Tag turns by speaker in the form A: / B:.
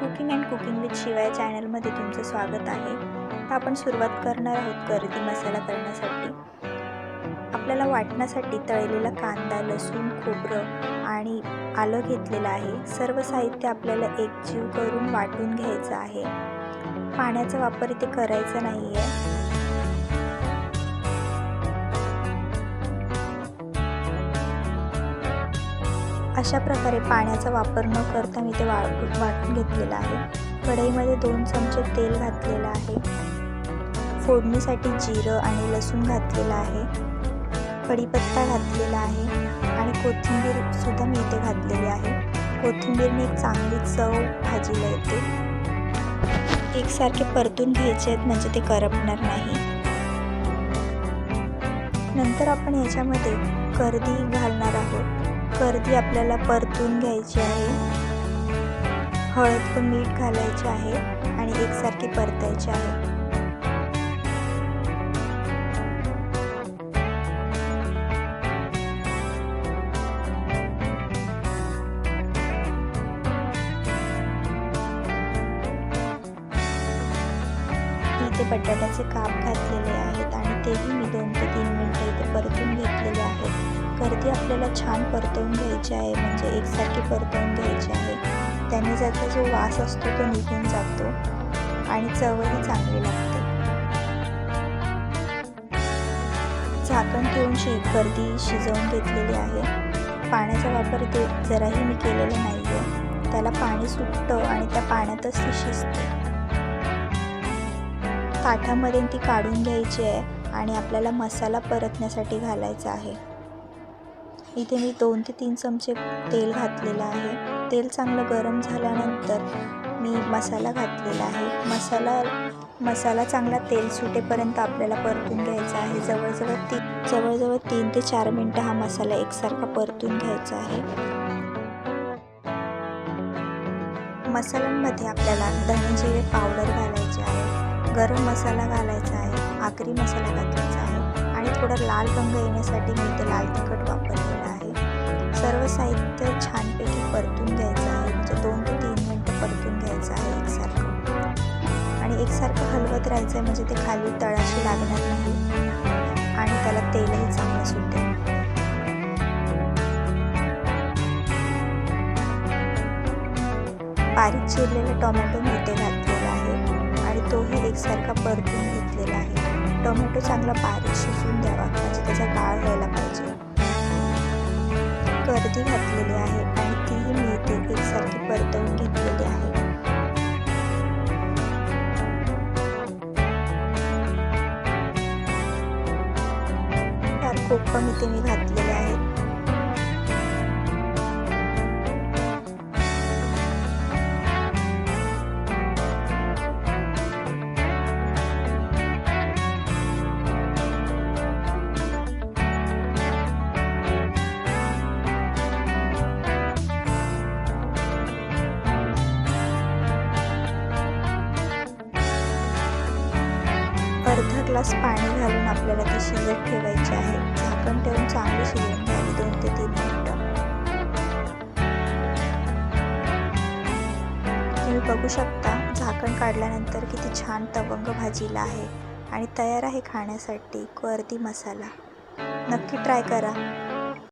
A: Cooking and cooking with शिवाय चॅनलमध्ये तुमचं स्वागत आहे. तर आपण सुरुवात करणार आहोत गर्दी मसाला करण्यासाठी. आपल्याला वाटण्यासाठी तळलेला कांदा लसूण खोबरं आणि आलं घेतलेलं आहे. सर्व साहित्य आपल्याला एकजीव करून वाटून घ्यायचं आहे. पाण्याचा वापर इथे करायचा नाही आहे अशा प्रकारे पाण्याचा वापर न करता मी ते वाटून वाटून घेतलेलं आहे. कढईमध्ये दोन चमचे तेल घातलेलं आहे. फोडणीसाठी जिरं आणि लसूण घातलेलं आहे. कढीपत्ता घातलेला आहे आणि कोथिंबीरसुद्धा मी इथे घातलेली आहे. कोथिंबीरने एक चांगली चव भाजीला येते. एकसारखे परतून घ्यायचे आहेत म्हणजे ते करपणार नाही. नंतर आपण याच्यामध्ये करदी घालणार आहोत. कर्दी आपल्याला परतून घ्यायची आहे. हळद व मीठ घालायचे आहे आणि एकसारखे परतायचे आहे. इथे बटाट्याचे काप घातलेले आहे. गर्दी आपल्याला छान परतवून घ्यायची आहे म्हणजे एकसारखी परतवून घ्यायची आहे. त्याने त्याचा जो वास असतो तो निघून जातो आणि चवही चांगली लागते. झाकण ठेवून शि गर्दी शिजवून घेतलेली आहे. पाण्याचा वापर ते जराही मी केलेला नाही आहे त्याला पाणी सुटतं आणि त्या पाण्यातच ती शिजते. ताटामध्ये ती काढून घ्यायची आहे आणि आपल्याला मसाला परतण्यासाठी घालायचा आहे. इथे मी दोन ते तीन चमचे तेल घातलेलं आहे. तेल चांगलं गरम झाल्यानंतर मी मसाला घातलेला आहे. मसाला मसाला चांगला तेल सुटेपर्यंत आपल्याला परतून घ्यायचा आहे. जवळजवळ ती जवळजवळ तीन ते चार मिनटं हा मसाला एकसारखा परतून घ्यायचा आहे. मसाल्यांमध्ये आपल्याला धने पावडर घालायचे आहे. गरम मसाला घालायचा आहे. आखरी मसाला घालायचा आहे आणि थोडा लाल रंग येण्यासाठी मी इथे लाल तिखट वापरलेलं आहे. सर्व साहित्य छानपैकी परतून घ्यायचं आहे. म्हणजे दोन ते तीन मिनटं परतून घ्यायचं आहे एकसारखं. आणि एकसारखं हलवत राहायचं आहे म्हणजे ते खाली तळाशी लागणार नाही. आणि त्याला तेलही चांगलं सुटेल. बारीक चिरलेला टोमॅटो मी इथे घातलेला आहे आणि तोही एकसारखा परतून घेतलेला आहे. टोमॅटो चांगला बारीक शिजून द्यावा. म्हणजे त्याचा गाळ व्हायला पाहिजे. गर्दी घातलेली आहे आणि तीही मी इथे एकसारखी परतवून घेतलेली आहे. कोकम इथे मी घातलेली अर्धा ग्लास पाणी घालून आपल्याला ती शिजत ठेवायची आहे. झाकण ठेवून चांगली शिजवून घ्यावी दोन ते तीन मिनटं. तुम्ही बघू शकता झाकण काढल्यानंतर किती छान तवंग भाजीला आहे आणि तयार आहे खाण्यासाठी. कर्दी मसाला. नक्की ट्राय करा.